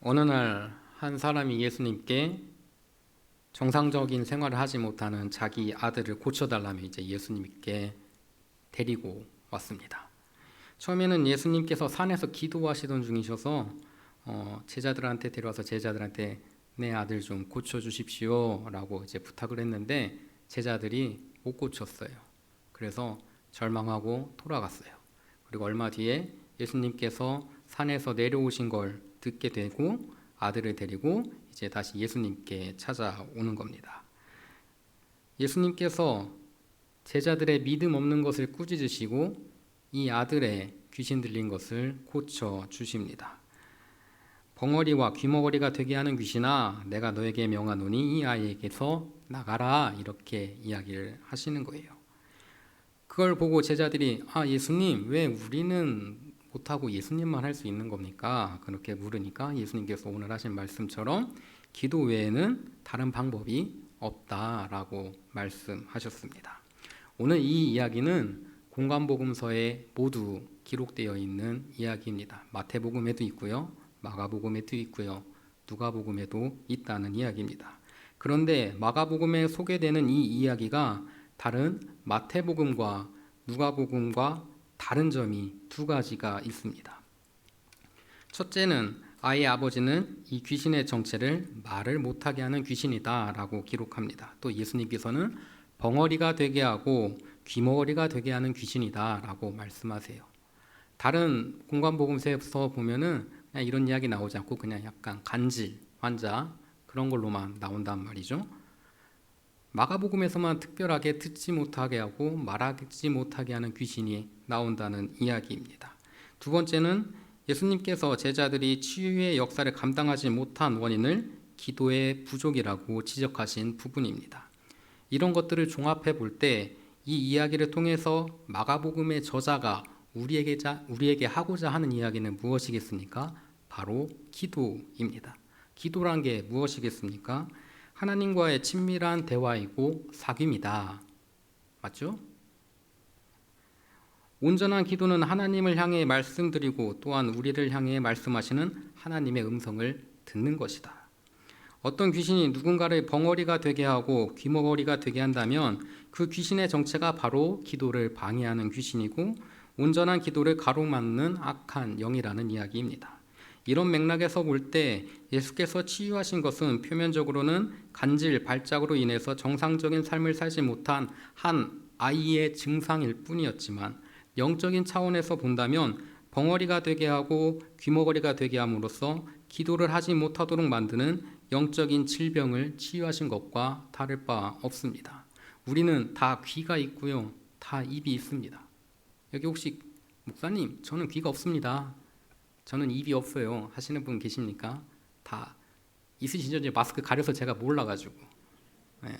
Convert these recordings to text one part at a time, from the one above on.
어느 날 한 사람이 예수님께 정상적인 생활을 하지 못하는 자기 아들을 고쳐달라며 이제 예수님께 데리고 왔습니다. 처음에는 예수님께서 산에서 기도하시던 중이셔서 어, 제자들한테 데려와서 제자들한테 내 아들 좀 고쳐 주십시오라고 이제 부탁을 했는데 제자들이 못 고쳤어요. 그래서 절망하고 돌아갔어요. 그리고 얼마 뒤에 예수님께서 산에서 내려오신 걸 듣게 되고 아들을 데리고 이제 다시 예수님께 찾아오는 겁니다. 예수님께서 제자들의 믿음 없는 것을 꾸짖으시고 이 아들의 귀신 들린 것을 고쳐 주십니다. 벙어리와 귀머거리가 되게 하는 귀신아 내가 너에게 명하노니 이 아이에게서 나가라 이렇게 이야기를 하시는 거예요. 그걸 보고 제자들이 아 예수님 왜 우리는 못하고 예수님만 할 수 있는 겁니까? 그렇게 물으니까 예수님께서 오늘 하신 말씀처럼 기도 외에는 다른 방법이 없다라고 말씀하셨습니다. 오늘 이 이야기는 공간복음서에 모두 기록되어 있는 이야기입니다. 마태복음에도 있고요, 마가복음에도 있고요, 누가복음에도 있다는 이야기입니다. 그런데 마가복음에 소개되는 이 이야기가 다른 마태복음과 누가복음과 다른 점이 두 가지가 있습니다. 첫째는 아이의 아버지는 이 귀신의 정체를 말을 못하게 하는 귀신이다라고 기록합니다. 또 예수님께서는 벙어리가 되게 하고 귀머거리가 되게 하는 귀신이다라고 말씀하세요. 다른 공간복음서에서 보면은 이런 이야기 나오지 않고 그냥 약간 간질 환자 그런 걸로만 나온단 말이죠. 마가복음에서만 특별하게 듣지 못하게 하고 말하지 못하게 하는 귀신이 나온다는 이야기입니다. 두 번째는 예수님께서 제자들이 치유의 역사를 감당하지 못한 원인을 기도의 부족이라고 지적하신 부분입니다. 이런 것들을 종합해 볼 때 이 이야기를 통해서 마가복음의 저자가 우리에게, 우리에게 하고자 하는 이야기는 무엇이겠습니까? 바로 기도입니다. 기도란 게 무엇이겠습니까? 하나님과의 친밀한 대화이고 사귐이다. 맞죠? 온전한 기도는 하나님을 향해 말씀드리고 또한 우리를 향해 말씀하시는 하나님의 음성을 듣는 것이다. 어떤 귀신이 누군가를 벙어리가 되게 하고 귀머거리가 되게 한다면 그 귀신의 정체가 바로 기도를 방해하는 귀신이고 온전한 기도를 가로막는 악한 영이라는 이야기입니다. 이런 맥락에서 볼 때 예수께서 치유하신 것은 표면적으로는 간질, 발작으로 인해서 정상적인 삶을 살지 못한 한 아이의 증상일 뿐이었지만 영적인 차원에서 본다면 벙어리가 되게 하고 귀머거리가 되게 함으로써 기도를 하지 못하도록 만드는 영적인 질병을 치유하신 것과 다를 바 없습니다. 우리는 다 귀가 있고요. 다 입이 있습니다. 여기 혹시 목사님, 저는 귀가 없습니다. 저는 입이 없어요. 하시는 분 계십니까? 다 있으시죠? 이제 마스크 가려서 제가 몰라가지고. 네.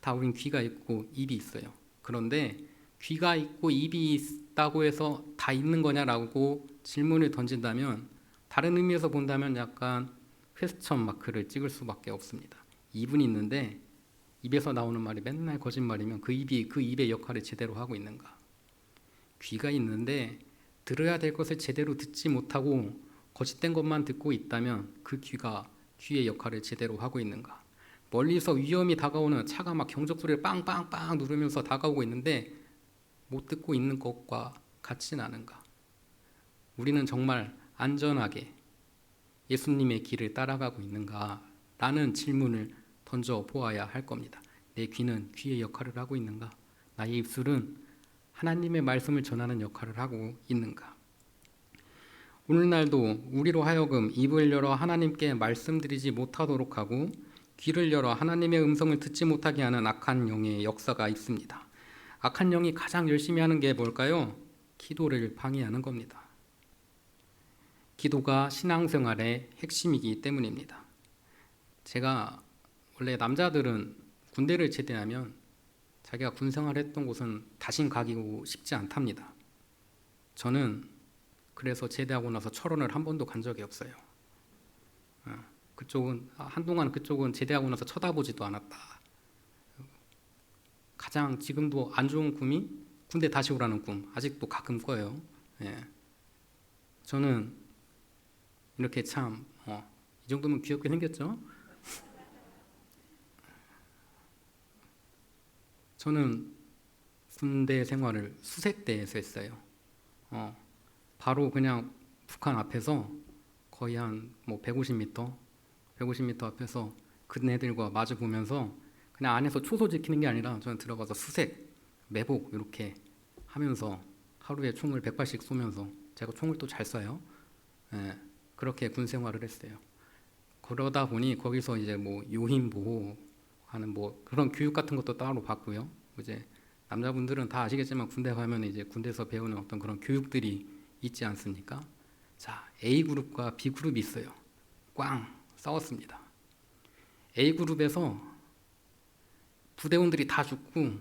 다 우린 귀가 있고 입이 있어요. 그런데 귀가 있고 입이 있다고 해서 다 있는 거냐라고 질문을 던진다면 다른 의미에서 본다면 약간 퀘스천 마크를 찍을 수밖에 없습니다. 입은 있는데 입에서 나오는 말이 맨날 거짓말이면 그 입이 그 입의 역할을 제대로 하고 있는가? 귀가 있는데 들어야 될 것을 제대로 듣지 못하고 거짓된 것만 듣고 있다면 그 귀가 귀의 역할을 제대로 하고 있는가? 멀리서 위험이 다가오는 차가 막 경적 소리를 빵빵빵 누르면서 다가오고 있는데 못 듣고 있는 것과 같진 않은가? 우리는 정말 안전하게 예수님의 길을 따라가고 있는가? 라는 질문을 던져 보아야 할 겁니다. 내 귀는 귀의 역할을 하고 있는가? 나의 입술은 하나님의 말씀을 전하는 역할을 하고 있는가? 오늘날도 우리로 하여금 입을 열어 하나님께 말씀드리지 못하도록 하고 귀를 열어 하나님의 음성을 듣지 못하게 하는 악한 영의 역사가 있습니다. 악한 영이 가장 열심히 하는 게 뭘까요? 기도를 방해하는 겁니다. 기도가 신앙생활의 핵심이기 때문입니다. 제가 원래 남자들은 군대를 제대하면 자기가 군 생활 했던 곳은 다신 가기고 싶지 않답니다. 저는 그래서 제대하고 나서 철원을 한 번도 간 적이 없어요. 어, 그쪽은 아, 한동안 그쪽은 제대하고 나서 쳐다보지도 않았다. 가장 지금도 안 좋은 꿈이 군대 다시 오라는 꿈 아직도 가끔 꿔요. 예. 저는 이렇게 참 어, 정도면 귀엽게 생겼죠? 저는 군대 생활을 수색대에서 했어요. 어, 바로 그냥 북한 앞에서 거의 한 뭐 150m, 150m 앞에서 그네들과 마주 보면서 그냥 안에서 초소 지키는 게 아니라 저는 들어가서 수색, 매복 이렇게 하면서 하루에 총을 100발씩 쏘면서 제가 총을 또 잘 쏴요. 예, 그렇게 군 생활을 했어요. 그러다 보니 거기서 이제 뭐 요인 보호 하는 뭐 그런 교육 같은 것도 따로 받고요. 이제 남자분들은 다 아시겠지만 군대 가면 이제 군대에서 배우는 어떤 그런 교육들이 있지 않습니까? 자, A 그룹과 B 그룹이 있어요. 꽝 싸웠습니다. A 그룹에서 부대원들이 다 죽고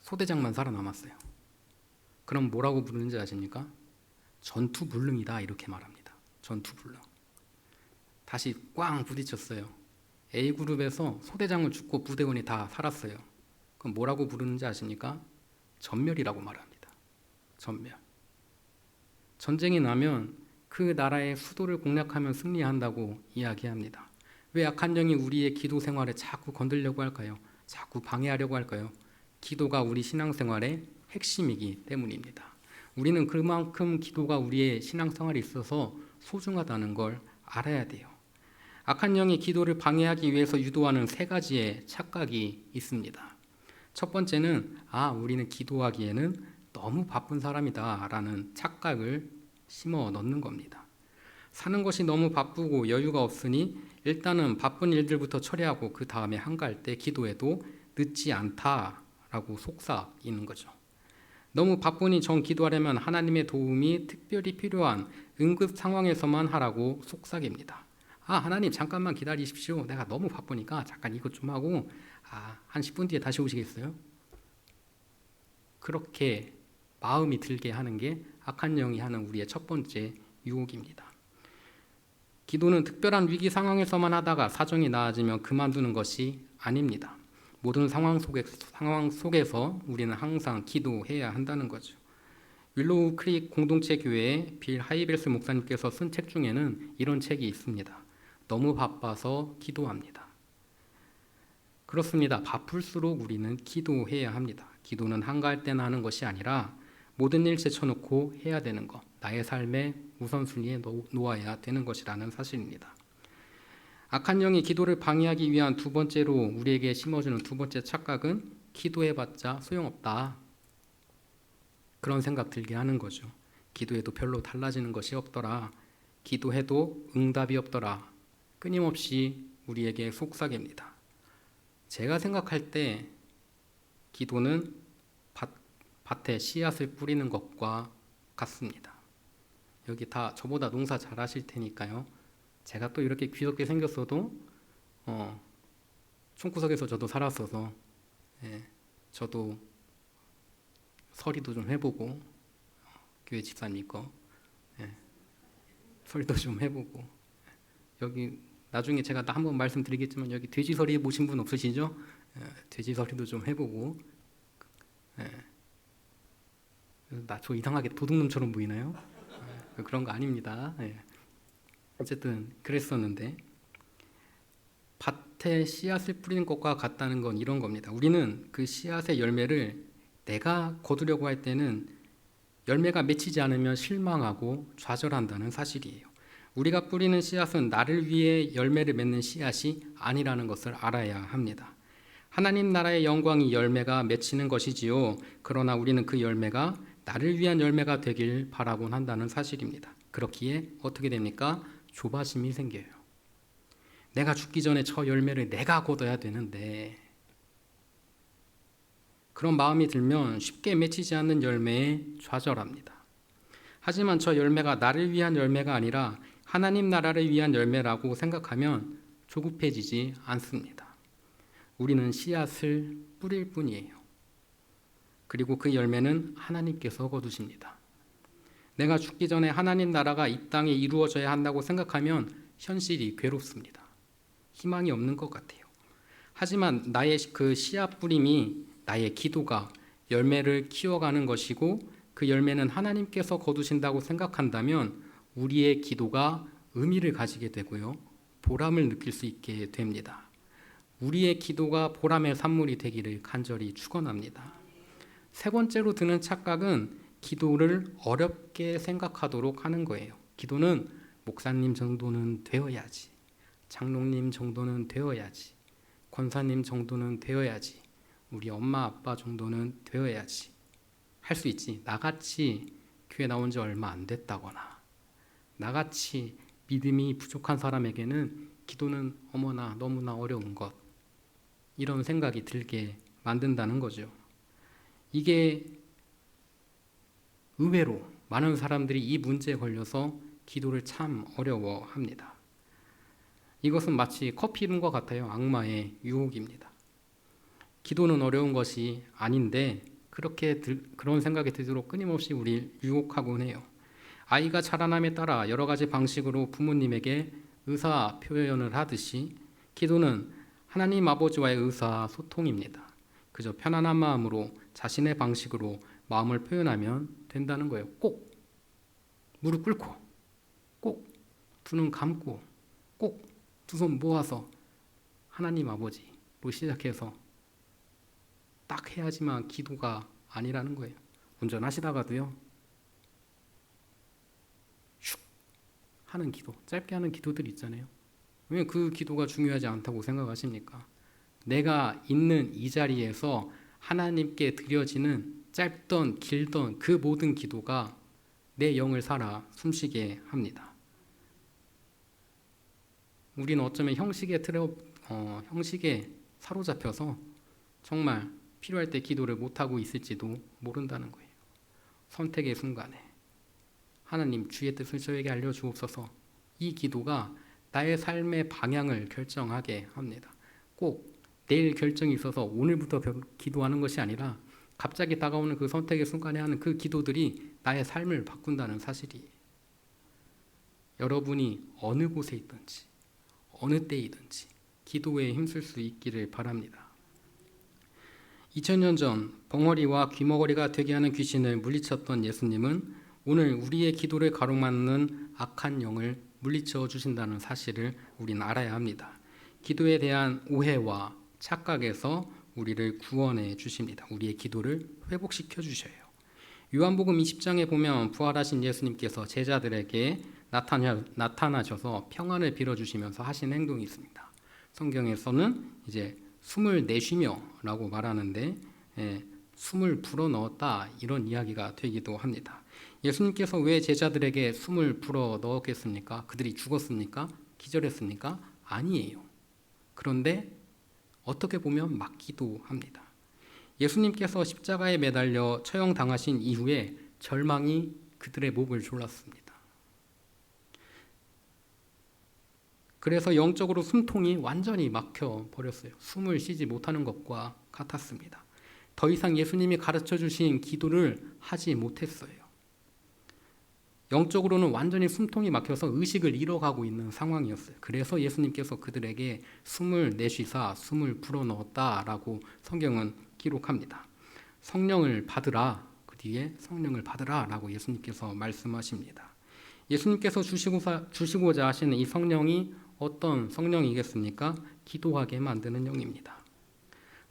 소대장만 살아남았어요. 그럼 뭐라고 부르는지 아십니까? 전투 불능이다 이렇게 말합니다. 전투 불능. 다시 꽝 부딪혔어요. A 그룹에서 소대장은 죽고 부대원이 다 살았어요. 그럼 뭐라고 부르는지 아십니까? 전멸이라고 말합니다. 전멸. 전쟁이 나면 그 나라의 수도를 공략하면 승리한다고 이야기합니다. 왜 악한 영이 우리의 기도 생활에 자꾸 건들려고 할까요? 자꾸 방해하려고 할까요? 기도가 우리 신앙생활의 핵심이기 때문입니다. 우리는 그만큼 기도가 우리의 신앙생활에 있어서 소중하다는 걸 알아야 돼요. 악한 영이 기도를 방해하기 위해서 유도하는 세 가지의 착각이 있습니다. 첫 번째는 아, 우리는 기도하기에는 너무 바쁜 사람이다라는 착각을 심어 넣는 겁니다. 사는 것이 너무 바쁘고 여유가 없으니 일단은 바쁜 일들부터 처리하고 그 다음에 한가할 때 기도해도 늦지 않다라고 속삭이는 거죠. 너무 바쁘니 정 기도하려면 하나님의 도움이 특별히 필요한 응급 상황에서만 하라고 속삭입니다. 아, 하나님 잠깐만 기다리십시오. 내가 너무 바쁘니까 잠깐 이것 좀 하고 아, 한 10분 뒤에 다시 오시겠어요? 그렇게 마음이 들게 하는 게 악한 영이 하는 우리의 첫 번째 유혹입니다. 기도는 특별한 위기 상황에서만 하다가 사정이 나아지면 그만두는 것이 아닙니다. 모든 상황 속에 상황 속에서 우리는 항상 기도해야 한다는 거죠. 윌로우 크릭 공동체 교회의 빌 하이벨스 목사님께서 쓴 책 중에는 이런 책이 있습니다. 너무 바빠서 기도합니다. 그렇습니다. 바쁠수록 우리는 기도해야 합니다. 기도는 한가할 때나 하는 것이 아니라 모든 일 제쳐놓고 해야 되는 것, 나의 삶의 우선순위에 놓아야 되는 것이라는 사실입니다. 악한 영이 기도를 방해하기 위한 두 번째로 우리에게 심어주는 두 번째 착각은 기도해봤자 소용없다. 그런 생각 들게 하는 거죠. 기도해도 별로 달라지는 것이 없더라. 기도해도 응답이 없더라. 끊임없이 우리에게 속삭입니다. 제가 생각할 때 기도는 밭, 밭에 씨앗을 뿌리는 것과 같습니다. 여기 다 저보다 농사 잘하실 테니까요. 제가 또 이렇게 귀엽게 생겼어도 어, 총구석에서 저도 살았어서 예, 저도 서리도 좀 해보고 교회 집사님 거 예, 서리도 좀 해보고 여기 나중에 제가 한번 말씀드리겠지만 여기 돼지서리 모신 분 없으시죠? 예, 돼지서리도 좀 해보고 예, 나저 이상하게 도둑놈처럼 보이나요? 예, 그런 거 아닙니다. 예. 어쨌든 그랬었는데 밭에 씨앗을 뿌리는 것과 같다는 건 이런 겁니다. 우리는 그 씨앗의 열매를 내가 거두려고 할 때는 열매가 맺히지 않으면 실망하고 좌절한다는 사실이에요. 우리가 뿌리는 씨앗은 나를 위해 열매를 맺는 씨앗이 아니라는 것을 알아야 합니다. 하나님 나라의 영광이 열매가 맺히는 것이지요. 그러나 우리는 그 열매가 나를 위한 열매가 되길 바라곤 한다는 사실입니다. 그렇기에 어떻게 됩니까? 조바심이 생겨요. 내가 죽기 전에 저 열매를 내가 거둬야 되는데 그런 마음이 들면 쉽게 맺히지 않는 열매에 좌절합니다. 하지만 저 열매가 나를 위한 열매가 아니라 하나님 나라를 위한 열매라고 생각하면 조급해지지 않습니다. 우리는 씨앗을 뿌릴 뿐이에요. 그리고 그 열매는 하나님께서 거두십니다. 내가 죽기 전에 하나님 나라가 이 땅에 이루어져야 한다고 생각하면 현실이 괴롭습니다. 희망이 없는 것 같아요. 하지만 나의 그 씨앗 뿌림이 나의 기도가 열매를 키워가는 것이고 그 열매는 하나님께서 거두신다고 생각한다면 우리의 기도가 의미를 가지게 되고요. 보람을 느낄 수 있게 됩니다. 우리의 기도가 보람의 산물이 되기를 간절히 축원합니다. 세 번째로 드는 착각은 기도를 어렵게 생각하도록 하는 거예요. 기도는 목사님 정도는 되어야지. 장로님 정도는 되어야지. 권사님 정도는 되어야지. 우리 엄마 아빠 정도는 되어야지. 할 수 있지. 나같이 교회 나온 지 얼마 안 됐다거나 나같이 믿음이 부족한 사람에게는 기도는 어머나 너무나 어려운 것 이런 생각이 들게 만든다는 거죠. 이게 의외로 많은 사람들이 이 문제에 걸려서 기도를 참 어려워합니다. 이것은 마치 커피 이름과 같아요. 악마의 유혹입니다. 기도는 어려운 것이 아닌데 그렇게 들, 그런 생각이 들도록 끊임없이 우리 유혹하곤 해요. 아이가 자라남에 따라 여러 가지 방식으로 부모님에게 의사 표현을 하듯이 기도는 하나님 아버지와의 의사 소통입니다. 그저 편안한 마음으로 자신의 방식으로 마음을 표현하면 된다는 거예요. 꼭 무릎 꿇고 꼭 두 눈 감고 꼭 두 손 모아서 하나님 아버지로 시작해서 딱 해야지만 기도가 아니라는 거예요. 운전하시다가도요. 하는 기도, 짧게 하는 기도들 있잖아요. 왜 그 기도가 중요하지 않다고 생각하십니까? 내가 있는 이 자리에서 하나님께 드려지는 짧던 길던 그 모든 기도가 내 영을 살아 숨쉬게 합니다. 우리는 어쩌면 형식에 틀어 어, 형식에 사로잡혀서 정말 필요할 때 기도를 못 하고 있을지도 모른다는 거예요. 선택의 순간에 하나님 주의 뜻을 저에게 알려 주옵소서. 이 기도가 나의 삶의 방향을 결정하게 합니다. 꼭 내일 결정이 있어서 오늘부터 기도하는 것이 아니라 갑자기 다가오는 그 선택의 순간에 하는 그 기도들이 나의 삶을 바꾼다는 사실이 여러분이 어느 곳에 있든지 어느 때이든지 기도에 힘쓸 수 있기를 바랍니다. 2000년 전 벙어리와 귀머거리가 되게 하는 귀신을 물리쳤던 예수님은 오늘 우리의 기도를 가로막는 악한 영을 물리쳐 주신다는 사실을 우리는 알아야 합니다. 기도에 대한 오해와 착각에서 우리를 구원해 주십니다. 우리의 기도를 회복시켜 주셔요. 요한복음 20장에 보면 부활하신 예수님께서 제자들에게 나타나, 나타나셔서 평안을 빌어주시면서 하신 행동이 있습니다. 성경에서는 이제 숨을 내쉬며 라고 말하는데 예, 숨을 불어 넣었다 이런 이야기가 되기도 합니다. 예수님께서 왜 제자들에게 숨을 불어 넣었겠습니까? 그들이 죽었습니까? 기절했습니까? 아니에요. 그런데 어떻게 보면 맞기도 합니다. 예수님께서 십자가에 매달려 처형당하신 이후에 절망이 그들의 목을 졸랐습니다. 그래서 영적으로 숨통이 완전히 막혀 버렸어요. 숨을 쉬지 못하는 것과 같았습니다. 더 이상 예수님이 가르쳐 주신 기도를 하지 못했어요. 영적으로는 완전히 숨통이 막혀서 의식을 잃어가고 있는 상황이었어요. 그래서 예수님께서 그들에게 숨을 내쉬사 숨을 불어넣었다라고 성경은 기록합니다. 성령을 받으라 그 뒤에 성령을 받으라라고 예수님께서 말씀하십니다. 예수님께서 주시고자, 주시고자 하시는 이 성령이 어떤 성령이겠습니까? 기도하게 만드는 영입니다.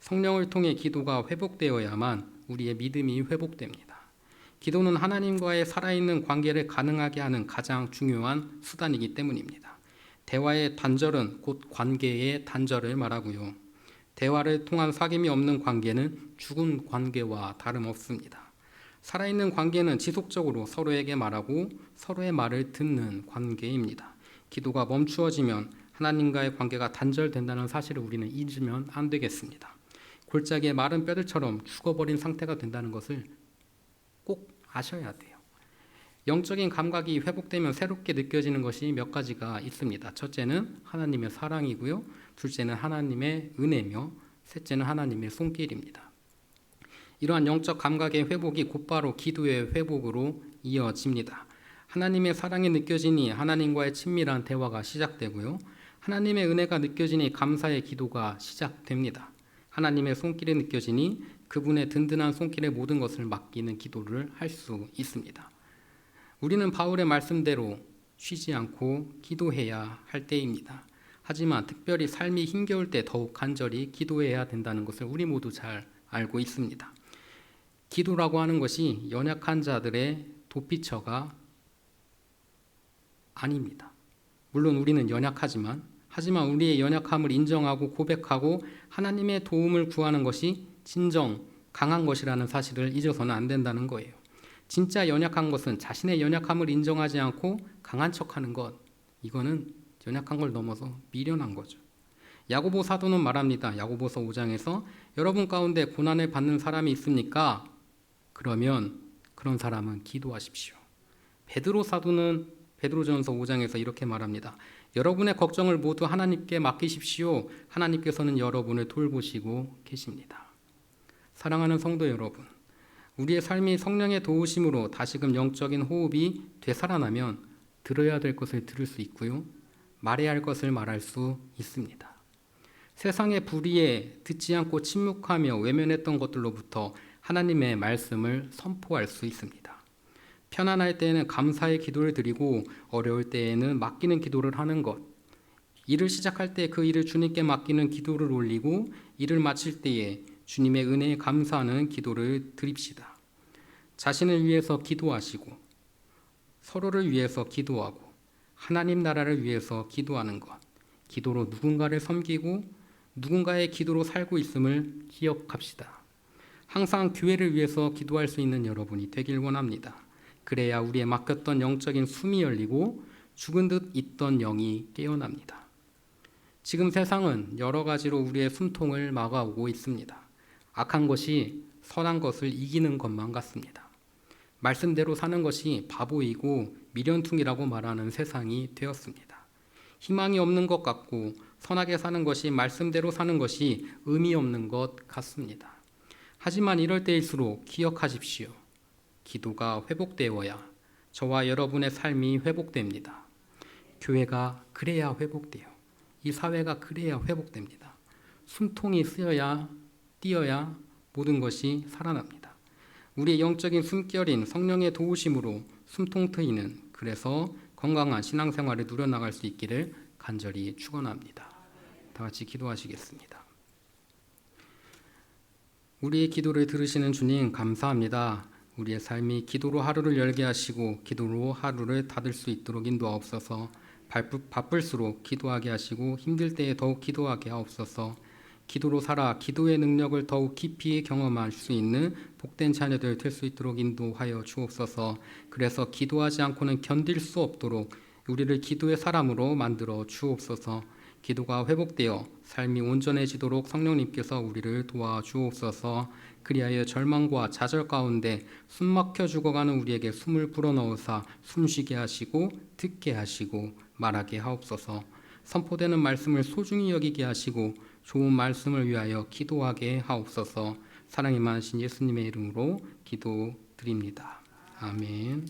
성령을 통해 기도가 회복되어야만 우리의 믿음이 회복됩니다. 기도는 하나님과의 살아있는 관계를 가능하게 하는 가장 중요한 수단이기 때문입니다. 대화의 단절은 곧 관계의 단절을 말하고요. 대화를 통한 사귐이 없는 관계는 죽은 관계와 다름없습니다. 살아있는 관계는 지속적으로 서로에게 말하고 서로의 말을 듣는 관계입니다. 기도가 멈추어지면 하나님과의 관계가 단절된다는 사실을 우리는 잊으면 안 되겠습니다. 골짜기의 마른 뼈들처럼 죽어버린 상태가 된다는 것을 꼭 아셔야 돼요. 영적인 감각이 회복되면 새롭게 느껴지는 것이 몇 가지가 있습니다. 첫째는 하나님의 사랑이고요. 둘째는 하나님의 은혜며 셋째는 하나님의 손길입니다. 이러한 영적 감각의 회복이 곧바로 기도의 회복으로 이어집니다. 하나님의 사랑이 느껴지니 하나님과의 친밀한 대화가 시작되고요. 하나님의 은혜가 느껴지니 감사의 기도가 시작됩니다. 하나님의 손길이 느껴지니 그분의 든든한 손길에 모든 것을 맡기는 기도를 할 수 있습니다. 우리는 바울의 말씀대로 쉬지 않고 기도해야 할 때입니다. 하지만 특별히 삶이 힘겨울 때 더욱 간절히 기도해야 된다는 것을 우리 모두 잘 알고 있습니다. 기도라고 하는 것이 연약한 자들의 도피처가 아닙니다. 물론 우리는 연약하지만 하지만 우리의 연약함을 인정하고 고백하고 하나님의 도움을 구하는 것이 진정 강한 것이라는 사실을 잊어서는 안 된다는 거예요. 진짜 연약한 것은 자신의 연약함을 인정하지 않고 강한 척하는 것. 이거는 연약한 걸 넘어서 미련한 거죠. 야고보 사도는 말합니다. 야고보서 5장에서 여러분 가운데 고난을 받는 사람이 있습니까? 그러면 그런 사람은 기도하십시오. 베드로 사도는 베드로전서 5장에서 이렇게 말합니다. 여러분의 걱정을 모두 하나님께 맡기십시오. 하나님께서는 여러분을 돌보시고 계십니다. 사랑하는 성도 여러분, 우리의 삶이 성령의 도우심으로 다시금 영적인 호흡이 되살아나면 들어야 될 것을 들을 수 있고요. 말해야 할 것을 말할 수 있습니다. 세상의 불의에 듣지 않고 침묵하며 외면했던 것들로부터 하나님의 말씀을 선포할 수 있습니다. 편안할 때에는 감사의 기도를 드리고 어려울 때에는 맡기는 기도를 하는 것. 일을 시작할 때 그 일을 주님께 맡기는 기도를 올리고 일을 마칠 때에 주님의 은혜에 감사하는 기도를 드립시다. 자신을 위해서 기도하시고 서로를 위해서 기도하고 하나님 나라를 위해서 기도하는 것. 기도로 누군가를 섬기고 누군가의 기도로 살고 있음을 기억합시다. 항상 교회를 위해서 기도할 수 있는 여러분이 되길 원합니다. 그래야 우리의 막혔던 영적인 숨이 열리고 죽은 듯 있던 영이 깨어납니다. 지금 세상은 여러 가지로 우리의 숨통을 막아오고 있습니다. 악한 것이 선한 것을 이기는 것만 같습니다. 말씀대로 사는 것이 바보이고 미련퉁이라고 말하는 세상이 되었습니다. 희망이 없는 것 같고 선하게 사는 것이 말씀대로 사는 것이 의미 없는 것 같습니다. 하지만 이럴 때일수록 기억하십시오. 기도가 회복되어야 저와 여러분의 삶이 회복됩니다. 교회가 그래야 회복돼요. 이 사회가 그래야 회복됩니다. 숨통이 쓰여야 뛰어야 모든 것이 살아납니다. 우리의 영적인 숨결인 성령의 도우심으로 숨통 트이는 그래서 건강한 신앙생활을 누려나갈 수 있기를 간절히 축원합니다. 다 같이 기도하시겠습니다. 우리의 기도를 들으시는 주님 감사합니다. 우리의 삶이 기도로 하루를 열게 하시고 기도로 하루를 닫을 수 있도록 인도하옵소서. 바쁠수록 기도하게 하시고 힘들 때에 더욱 기도하게 하옵소서. 기도로 살아 기도의 능력을 더욱 깊이 경험할 수 있는 복된 자녀들 될 수 있도록 인도하여 주옵소서. 그래서 기도하지 않고는 견딜 수 없도록 우리를 기도의 사람으로 만들어 주옵소서. 기도가 회복되어 삶이 온전해지도록 성령님께서 우리를 도와 주옵소서. 그리하여 절망과 좌절 가운데 숨 막혀 죽어가는 우리에게 숨을 불어넣으사 숨쉬게 하시고 듣게 하시고 말하게 하옵소서. 선포되는 말씀을 소중히 여기게 하시고 좋은 말씀을 위하여 기도하게 하옵소서. 사랑이 많으신 예수님의 이름으로 기도드립니다. 아멘.